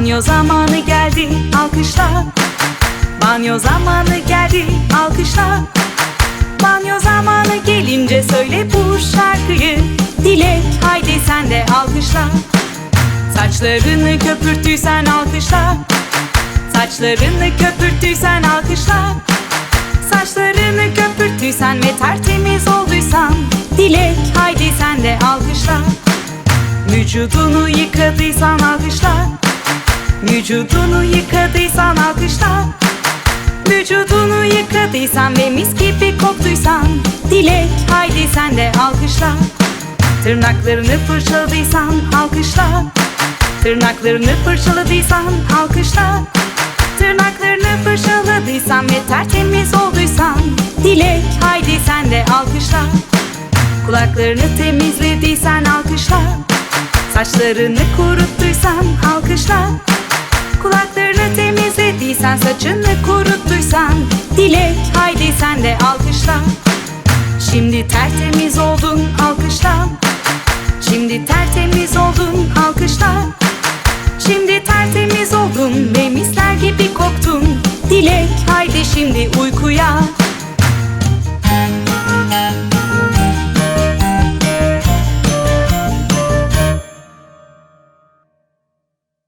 Banyo zamanı geldi alkışla. Banyo zamanı geldi alkışla. Banyo zamanı gelince söyle bu şarkıyı. Dilek haydi sen de alkışla. Saçlarını köpürttüysen alkışla. Saçlarını köpürttüysen alkışla. Saçlarını köpürttüysen ve tertemiz olduysan. Dilek haydi sen de alkışla. Vücudunu yıkadıysan alkışla Vücudunu yıkadıysan alkışla. Vücudunu yıkadıysan ve mis gibi koktuysan Dilek haydi sen de alkışla. Tırnaklarını fırçaladıysan alkışla. Tırnaklarını fırçaladıysan alkışla. Tırnaklarını fırçaladıysan ve tertemiz olduysan Dilek haydi sen de alkışla. Kulaklarını temizlediysen alkışla. Saçlarını kuruttuysan alkışla saçını kuruttuysan Dilek haydi sen de alkışla. Şimdi tertemiz oldun alkışla. Şimdi tertemiz oldun alkışla. Şimdi tertemiz oldun ve misler gibi koktun. Dilek haydi şimdi uykuya